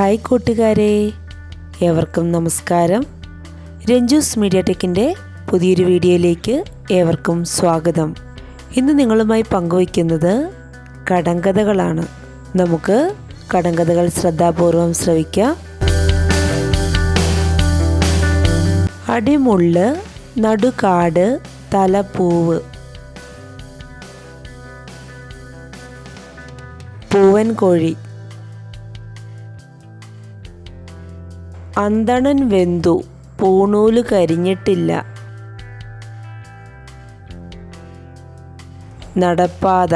Hi കൂട്ടുകാരെ. ഏവർക്കും നമസ്കാരം. രഞ്ജൂസ് മീഡിയ ടെക്കിന്റെ പുതിയൊരു വീഡിയോയിലേക്ക് ഏവർക്കും സ്വാഗതം. ഇന്ന് നിങ്ങളുമായി പങ്കുവയ്ക്കുന്നത് കടങ്കഥകളാണ്. നമുക്ക് കടങ്കഥകൾ ശ്രദ്ധാപൂർവം ശ്രവിക്കാം. അടിമുള്ള് നടുകാട് തലപ്പൂവ്. പൂവൻ കോഴി അന്തണൻ വെന്തു പൂണൂൽ കരിഞ്ഞിട്ടില്ല. നടപ്പാത.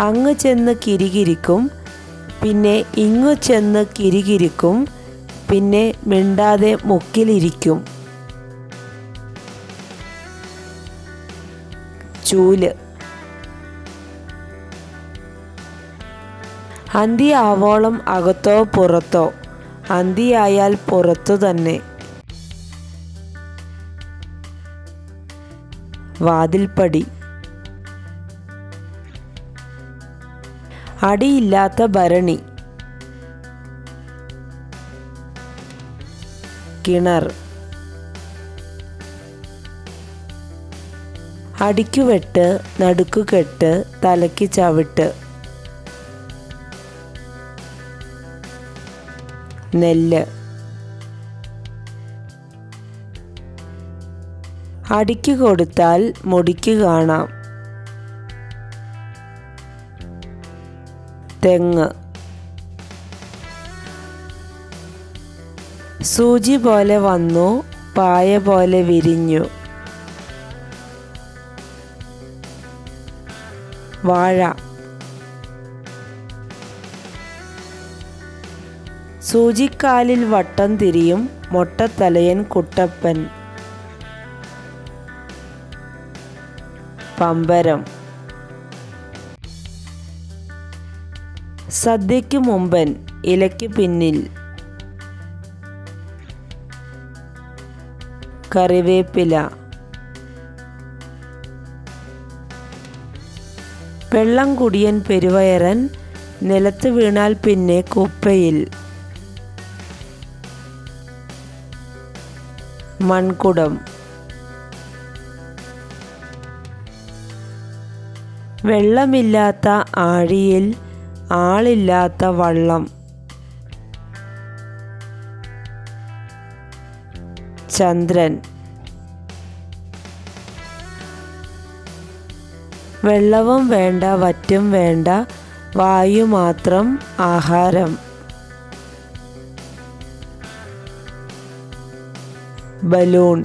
അങ്ങ് ചെന്ന് കിരികിരിക്കും പിന്നെ ഇങ്ങു ചെന്ന് കിരികിരിക്കും പിന്നെ മിണ്ടാതെ മുക്കിലിരിക്കും. ചൂൽ. അന്തി ആവോളം അകത്തോ പുറത്തോ? അന്തിയായാൽ പുറത്തു തന്നെ. വാതിൽപ്പടി അടിയില്ലാത്ത ഭരണി. കിണർ. അടിക്കുവെട്ട് നടുക്കുകെട്ട് തലയ്ക്ക് ചവിട്ട്. നെല്ല്. അടിക്ക് കൊടുത്താൽ മുടിക്ക് കാണാം. തെങ്ങ്. സൂചി പോലെ വന്നു പായ പോലെ വിരിഞ്ഞു. വാഴ. സൂചിക്കാലിൽ വട്ടം തിരിയും മൊട്ടത്തലയൻ കുട്ടപ്പൻ. പമ്പരം. സദ്യയ്ക്ക് മുമ്പൻ ഇലയ്ക്ക് പിന്നിൽ. കറിവേപ്പില. വെള്ളം കുടിയൻ പെരുവയറൻ നിലത്ത് വീണാൽ പിന്നെ കുപ്പയിൽ. മൺകുടം. വെള്ളമില്ലാത്ത ആഴിയിൽ ആളില്ലാത്ത വള്ളം. ചന്ദ്രൻ. വെള്ളവും വേണ്ട വറ്റും വേണ്ട വായു മാത്രം ആഹാരം. ബലൂൺ.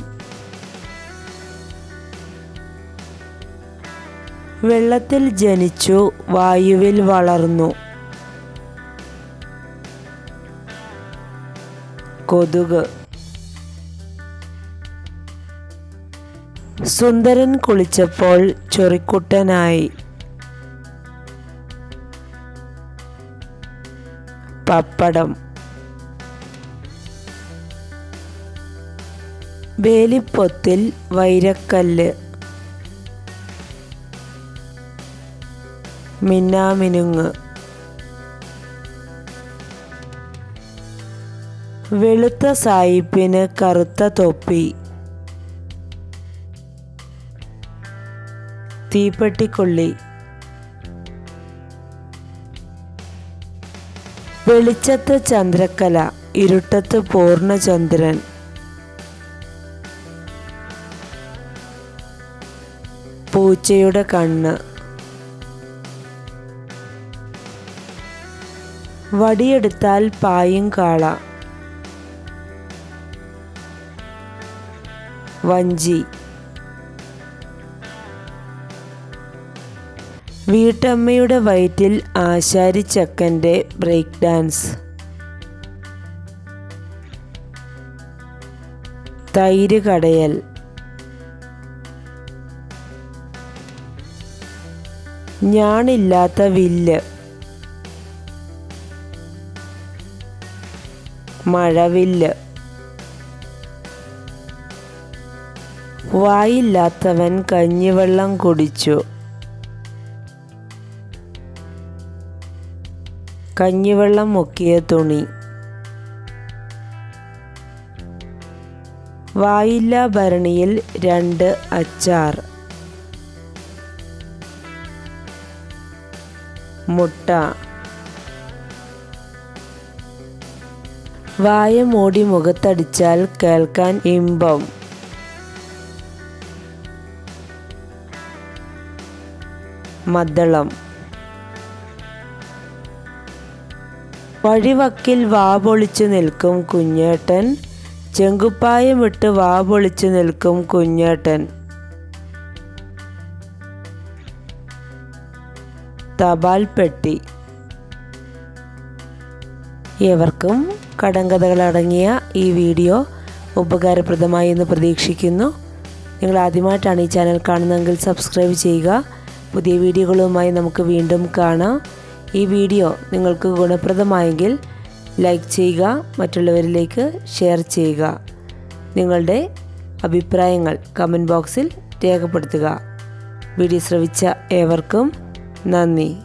വെള്ളത്തിൽ ജനിച്ചു വായുവിൽ വളർന്നു. കൊതുക്. സുന്ദരൻ കുളിച്ചപ്പോൾ ചൊറിക്കുട്ടനായി. പപ്പടം. വേലിപ്പൊത്തിൽ വൈരക്കല്ല്. മിന്നാമിനുങ്ങ്. വെളുത്ത സായിപ്പിന് കറുത്ത തൊപ്പി. തീപ്പെട്ടിക്കൊള്ളി. വെളിച്ചത്ത് ചന്ദ്രക്കല ഇരുട്ടത്ത് പൂർണചന്ദ്രൻ. പൂച്ചയുടെ കണ്ണ്. വടിയെടുത്താൽ പായും കാള. വഞ്ചി. വീട്ടമ്മയുടെ വയറ്റിൽ ആശാരി ചക്കന്റെ ബ്രേക്ക് ഡാൻസ്. തൈര് കടയൽ. ഞാണില്ലാത്ത വില്ല്. മഴവില്ല്. വായില്ലാത്തവൻ കഞ്ഞിവെള്ളം കുടിച്ചു. കഞ്ഞിവെള്ളം മുക്കിയ തുണി. വായില്ല ഭരണിയിൽ രണ്ട് അച്ചാർ. മുട്ട. വായ മൂടി മുഖത്തടിച്ചാൽ കേൾക്കാൻ ഇമ്പം. മദ്ദളം. വഴിവക്കിൽ വാ പൊളിച്ചു നിൽക്കും കുഞ്ഞേട്ടൻ. ചെങ്കുപ്പായമിട്ട് വാ പൊളിച്ചു നിൽക്കും കുഞ്ഞേട്ടൻ. തപാൽ പെട്ടി ഏവർക്കും കടങ്കഥകളടങ്ങിയ ഈ വീഡിയോ ഉപകാരപ്രദമായി എന്ന് പ്രതീക്ഷിക്കുന്നു. നിങ്ങൾ ആദ്യമായിട്ടാണ് ഈ ചാനൽ കാണുന്നതെങ്കിൽ സബ്സ്ക്രൈബ് ചെയ്യുക. പുതിയ വീഡിയോകളുമായി നമുക്ക് വീണ്ടും കാണാം. ഈ വീഡിയോ നിങ്ങൾക്ക് ഗുണപ്രദമായെങ്കിൽ ലൈക്ക് ചെയ്യുക മറ്റുള്ളവരിലേക്ക് ഷെയർ ചെയ്യുക. നിങ്ങളുടെ അഭിപ്രായങ്ങൾ കമന്റ് ബോക്സിൽ രേഖപ്പെടുത്തുക. വീഡിയോ ശ്രവിച്ച ഏവർക്കും നന്ദി.